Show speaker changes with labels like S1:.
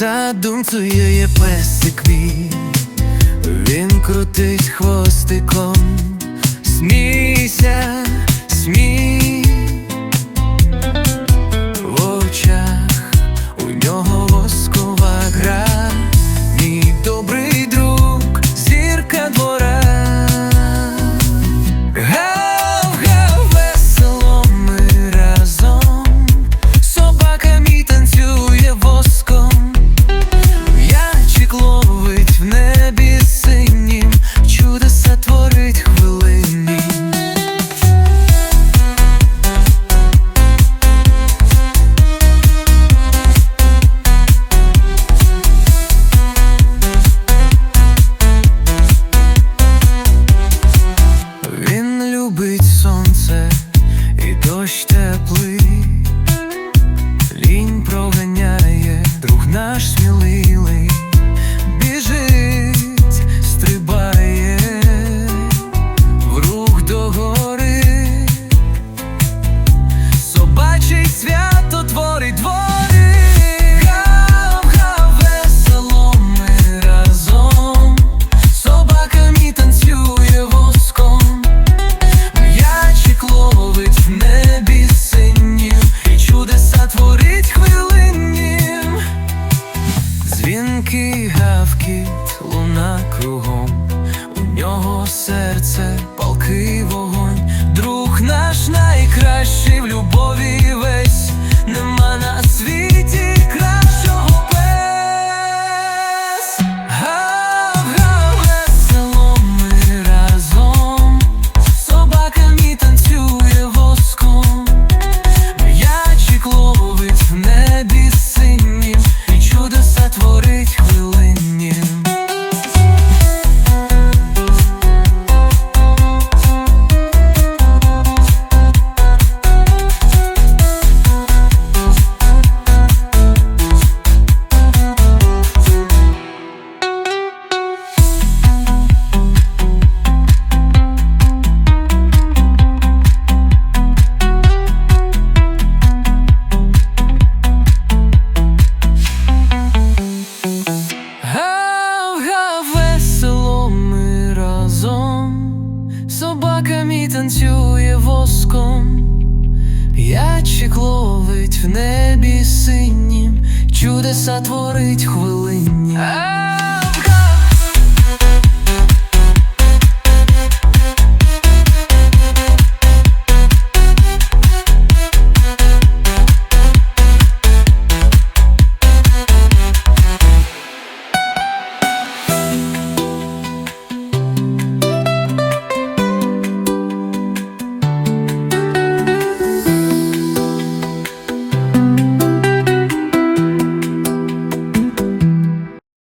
S1: За Задумцює песик мій. Він крутить хвостиком, смійся, смійся Дзвінкий гавкіт луна кругом, у нього серце палкий вогонь, друг наш найкращий в любові весь. в небі синім, чудеса творить хвилині.